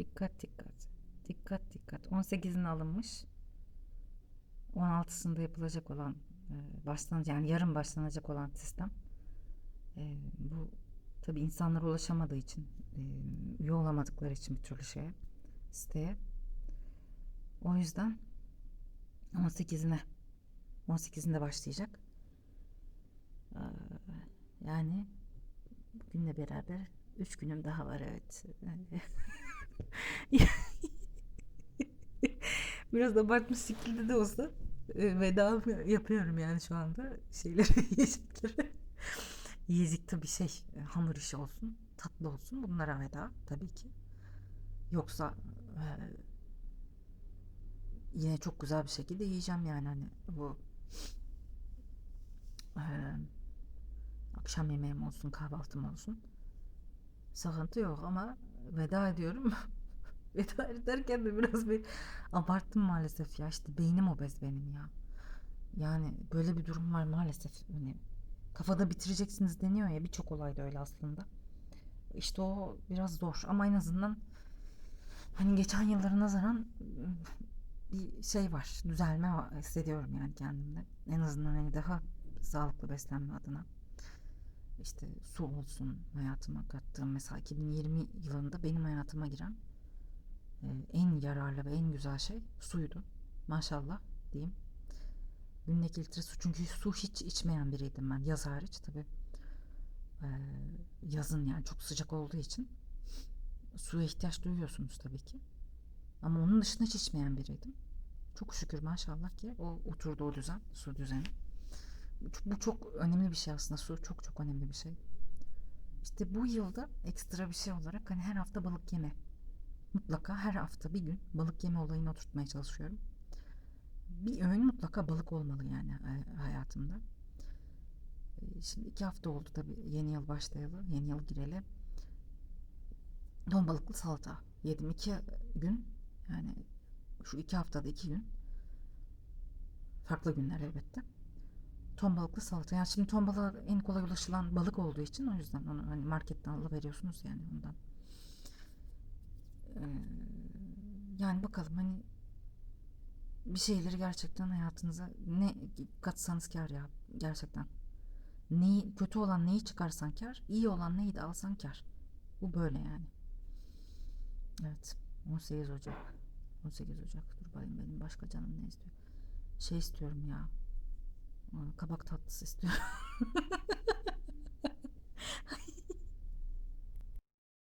Dikkat dikkat. Dikkat dikkat. 18'ine alınmış. 16'sında yapılacak olan e, başlanacak yani yarın başlanacak olan sistem. E, bu tabii insanlara ulaşamadığı için e, üye olamadıkları için bir türlü şeye siteye. O yüzden 18'ine 18'inde başlayacak. Ee, Yani bugünle beraber 3 günüm daha var evet. Biraz abartmış şekilde de olsa e, veda yapıyorum yani şu anda şeyleri yiyecekleri. Yiyecek tabii şey e, hamur işi olsun, tatlı olsun bunlara veda tabii ki. Yoksa e, yine çok güzel bir şekilde yiyeceğim yani hani bu e, akşam yemeğim olsun kahvaltım olsun sıkıntı yok ama veda ediyorum veda ederken de biraz bir abarttım maalesef ya işte beynim obez benim ya yani böyle bir durum var maalesef hani kafada bitireceksiniz deniyor ya birçok olay da öyle aslında işte o biraz zor ama en azından hani geçen yıllara nazaran bir şey var. Düzelme hissediyorum yani kendimde. En azından hani daha sağlıklı beslenme adına. İşte su olsun hayatıma kattığım mesela 2020 yılında benim hayatıma giren e, en yararlı ve en güzel şey suydu. Maşallah diyeyim. Günlük litre su çünkü su hiç içmeyen biriydim ben yaz hariç tabi yazın yani çok sıcak olduğu için suya ihtiyaç duyuyorsunuz tabii ki. Ama onun dışında hiç içmeyen biriydim. Çok şükür maşallah ki o oturdu o düzen, su düzeni. Bu çok, önemli bir şey aslında. Su çok çok önemli bir şey. İşte bu yılda ekstra bir şey olarak hani her hafta balık yeme. Mutlaka her hafta bir gün balık yeme olayını oturtmaya çalışıyorum. Bir öğün mutlaka balık olmalı yani e, hayatımda. E, Şimdi iki hafta oldu tabii yeni yıl başlayalı, yeni yıl gireli. Ton balıklı salata yedim iki gün yani şu iki haftada iki gün farklı günler elbette ton balıklı salata yani şimdi ton balığı en kolay ulaşılan balık olduğu için o yüzden onu hani marketten alıveriyorsunuz yani ondan Ee, yani bakalım hani bir şeyleri gerçekten hayatınıza ne katsanız kar ya gerçekten neyi kötü olan neyi çıkarsan kar iyi olan neyi de alsan kar bu böyle yani Evet. 18 Ocak. 18 Ocak. Dur bakayım benim başka canım ne istiyor? Şey istiyorum ya. Kabak tatlısı istiyorum.